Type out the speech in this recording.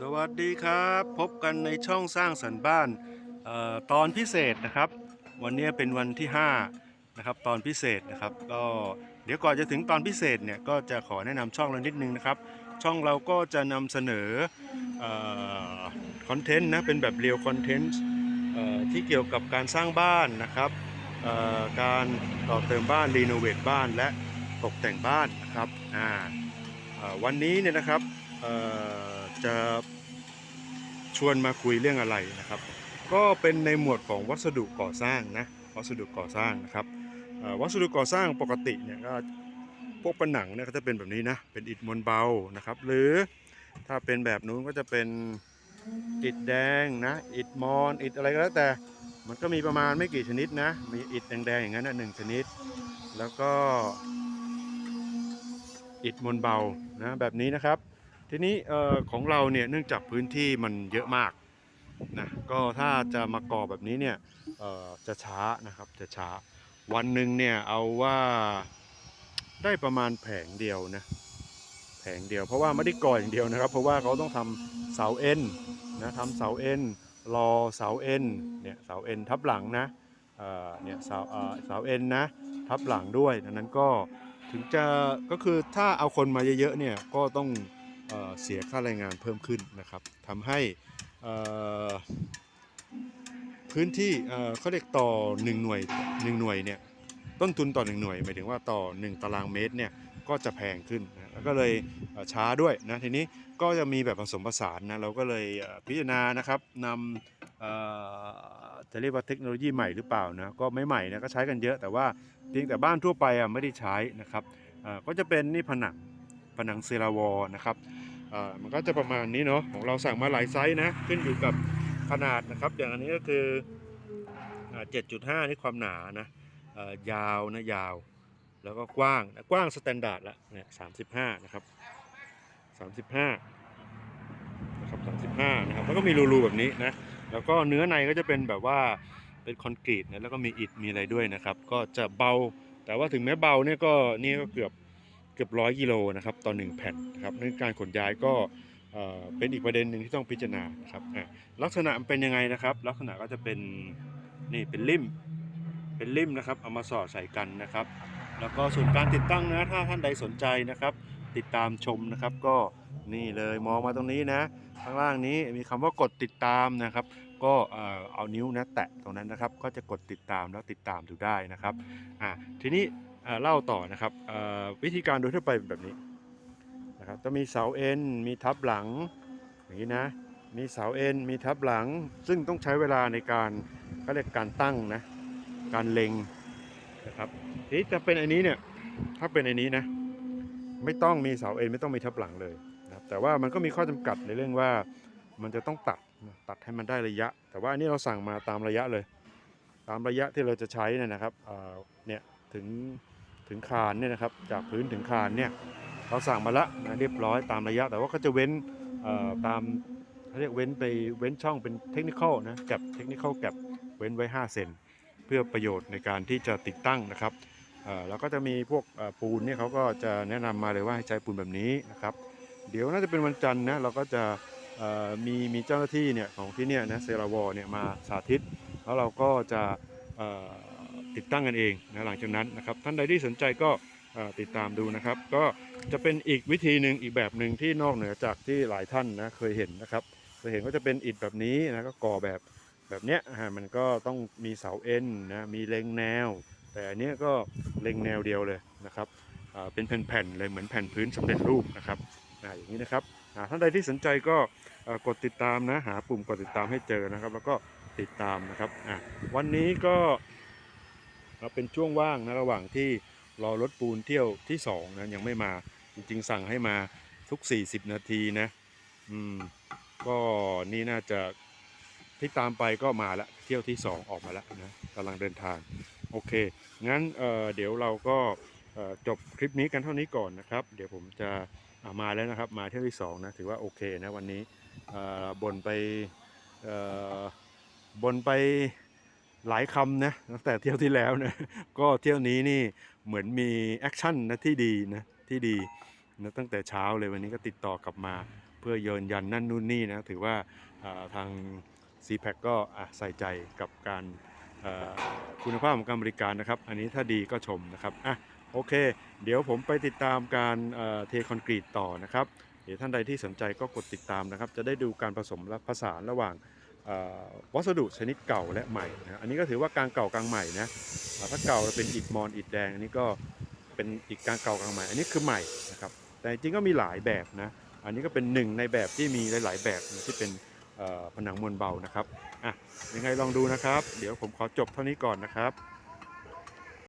สวัสดีครับ พบกันในช่องสร้างสรรค์บ้านออตอนพิเศษนะครับ วันนี้เป็นวันที่5นะครับตอนพิเศษนะครับก็เดี๋ยวก่อนจะถึงตอนพิเศษเนี่ยก็จะขอแนะนำช่องเรานิดนึงนะครับ ช่องเราก็จะนำเสนอคอนเทนต์นะเป็นแบบเรียวคอนเทนต์ที่เกี่ยวกับการสร้างบ้านนะครับการต่อเติมบ้านรีโนเวทบ้านและตกแต่งบ้านนะครับวันนี้เนี่ยนะครับ จะชวนมาคุยเรื่องอะไรนะครับ ก็เป็นในหมวดของวัสดุก่อสร้างนะวัสดุก่อสร้างนะครับวัสดุก่อสร้างปกติเนี่ยก็พวกผนังเนี่ยก็จะเป็นแบบนี้นะเป็นอิฐมวลเบานะครับ หรือถ้าเป็นแบบนู้นก็จะเป็นอิฐแดงนะอิฐมอนอิฐอะไรก็แล้วแต่มันก็มีประมาณไม่กี่ชนิดนะ มีอิฐแดงๆอย่างนั้นนะหนึ่งชนิด แล้วก็อิฐมวลเบานะแบบนี้นะครับ ทีนี้ของเราเนี่ยเนื่องจากพื้นที่มันเยอะมากนะก็ถ้าจะมาก่อแบบนี้เนี่ยจะช้านะครับจะช้าวันหนึ่งเนี่ยเอาว่าได้ประมาณแผงเดียวนะแผงเดียวเพราะว่าไม่ได้ก่ออย่างเดียวนะครับ เพราะว่าเขาต้องทำเสาเอ็นนะทำเสาเอ็นรอเสาเอ็นเนี่ยเสาเอ็นทับหลังนะเนี่ยเสาเอ่อเสาเอ็นนะทับหลังด้วยดังนั้นก็ถึงจะก็คือถ้าเอาคนมาเยอะๆเนี่ยก็ต้อง เเสียค่าแรงงานเพิ่มขึ้นนะครับทำให้พื้นที่เขาเรียกต่อ 1 หน่วย 1 หน่วยเนี่ยต้นทุนต่อ 1 หน่วยหมายถึงว่าต่อ 1 ตารางเมตรเนี่ยก็จะแพงขึ้นนะแล้วก็เลยช้าด้วยนะทีนี้ก็จะมีแบบผสมผสานนะเราก็เลยพิจารณานะครับนำจะเรียกว่าเทคโนโลยีใหม่หรือเปล่านะก็ไม่ใหม่นะก็ใช้กันเยอะแต่ว่าเพียงแต่บ้านทั่วไปอะไม่ได้ใช้นะครับก็จะเป็นนี่ผนัง ผนังเซราวอนะครับมันก็จะประมาณนี้เนาะของเราสั่งมาหลายไซส์นะขึ้นอยู่กับขนาดนะครับ อย่างอันนี้ก็คือ 7.5 นี่ความหนานะยาวนะยาว แล้วก็กว้างนะกว้างสแตนดาร์ดละเนี่ย35นะครับ 35นะครับ35นะครับแล้วก็มีรูๆแบบนี้นะแล้วก็เนื้อในก็จะเป็นแบบว่าเป็นคอนกรีตนะแล้วก็มีอิฐมีอะไรด้วยนะครับ ก็จะเบาแต่ว่าถึงแม้เบาเนี่ยก็นี่ก็เกือบ เกือบร้อยกิโลนะครับต่อหนึ่งแผ่นนะครับเรื่องการขนย้ายก็เป็นอีกประเด็นหนึ่งที่ต้องพิจารณานะครับลักษณะมันเป็นยังไงนะครับ ลักษณะก็จะเป็นนี่เป็นลิ่มเป็นลิ่มนะครับเอามาสอดใส่กันนะครับ แล้วก็ส่วนการติดตั้งนะถ้าท่านใดสนใจนะครับ ติดตามชมนะครับก็นี่เลยมองมาตรงนี้นะข้างล่างนี้มีคำว่ากดติดตามนะครับ ก็เอานิ้วนะแตะตรงนั้นนะครับ ก็จะกดติดตามแล้วติดตามดูได้นะครับอะทีนี้เล่าต่อนะครับวิธีการโดยทั่วไปเป็นแบบนี้นะครับจะมีเสาเอ็นมีทับหลังอย่างนี้นะมีเสาเอ็นมีทับหลัง ซึ่งต้องใช้เวลาในการเขาเรียกการตั้งนะการเล็งนะครับทีนี้จะเป็นอันนี้เนี่ยถ้าเป็นอันนี้นะไม่ต้องมีเสาเอ็นไม่ต้องมีทับหลังเลยนะครับแต่ว่ามันก็มีข้อจำกัดในเรื่องว่ามันจะต้องตัด ตัดให้มันได้ระยะ แต่ว่าอันนี้เราสั่งมาตามระยะเลย ตามระยะที่เราจะใช้เนี่ยนะครับเนี่ยถึงถึงคานเนี่ยนะครับจากพื้นถึงคานเนี่ยเราสั่งมาละนะเรียบร้อยตามระยะ แต่ว่าก็จะเว้นตามเขาเรียกเว้นไปเว้นช่องเป็นเทคนิคอลนะแกลบเทคนิคอลแกลบเว้นไว้ 5 เซนเพื่อประโยชน์ในการที่จะติดตั้งนะครับแล้วก็จะมีพวกปูนเนี่ยเขาก็จะแนะนำมาเลยว่าให้ใช้ปูนแบบนี้นะครับ เดี๋ยวน่าจะเป็นวันจันทร์นะเราก็จะ มีมีเจ้าหน้าที่เนี่ยของที่เนี่ยนะเซราวอเนี่ยมาสาธิต แล้วเราก็จะติดตั้งกันเองนะหลังจากนั้นนะครับท่านใดที่สนใจก็ติดตามดูนะครับ ก็จะเป็นอีกวิธีหนึ่งอีกแบบหนึ่งที่นอกเหนือจากที่หลายท่านนะเคยเห็นนะครับเคยเห็นก็จะเป็นอิฐแบบนี้นะก็ก่อแบบแบบเนี้ยอ่ามันก็ต้องมีเสาเอ็นนะมีเล็งแนว แต่อันเนี้ยก็เล็งแนวเดียวเลยนะครับเป็นแผ่นๆเลยเหมือนแผ่นพื้นสำเร็จรูปนะครับอย่างนี้นะครับ ท่านใดที่สนใจก็กดติดตามนะหาปุ่มกดติดตามให้เจอนะครับ แล้วก็ติดตามนะครับวันนี้ก็เอ่อเป็นช่วงว่างนะระหว่างที่รอรถปูนเที่ยวที่สองนะยังไม่มาจริงๆสั่งให้มาทุก 40 นาทีนะอืมก็นี่น่าจะที่ตามไปก็มาละเที่ยวที่ 2 ออกมาแล้วนะกำลังเดินทาง โอเค งั้นเเดี๋ยวเราก็จบคลิปนี้กันเท่านี้ก่อนนะครับ เดี๋ยวผมจะ มาแล้วนะครับมาเที่ยวที่สองนะถือว่าโอเคนะวันนี้เอ่อบนไปเอ่อบนไปหลายคำนะตั้งแต่เที่ยวที่แล้วนะก็เที่ยวนี้นี่เหมือนมีแอคชั่นนะที่ดีนะที่ดีนะตั้งแต่เช้าเลยวันนี้ก็ติดต่อกลับมาเพื่อยืนยันนั่นนู่นนี่นะถือว่าทาง c p a c ก็ใส่ใจกับการคุณภาพของการบริการนะครับ อันนี้ถ้าดีก็ชมนะครับอะ โอเค เดี๋ยวผมไปติดตามการเทคอนกรีตต่อนะครับเดี๋ยวท่านใดที่สนใจก็กดติดตามนะครับ จะได้ดูการผสมและผสานระหว่างวัสดุชนิดเก่าและใหม่นะอันนี้ก็ถือว่ากลางเก่ากลางใหม่นะถ้าเก่าเป็นอิฐมอนอิฐแดงอันนี้ก็เป็นอีกกลางเก่ากลางใหม่ อันนี้คือใหม่นะครับแต่จริงก็มีหลายแบบนะอันนี้ก็เป็นหนึ่งในแบบที่มีหลาย ๆ แบบที่เป็นผนังมวลเบานะครับอะยังไงลองดูนะครับ เดี๋ยวผมขอจบเท่านี้ก่อนนะครับ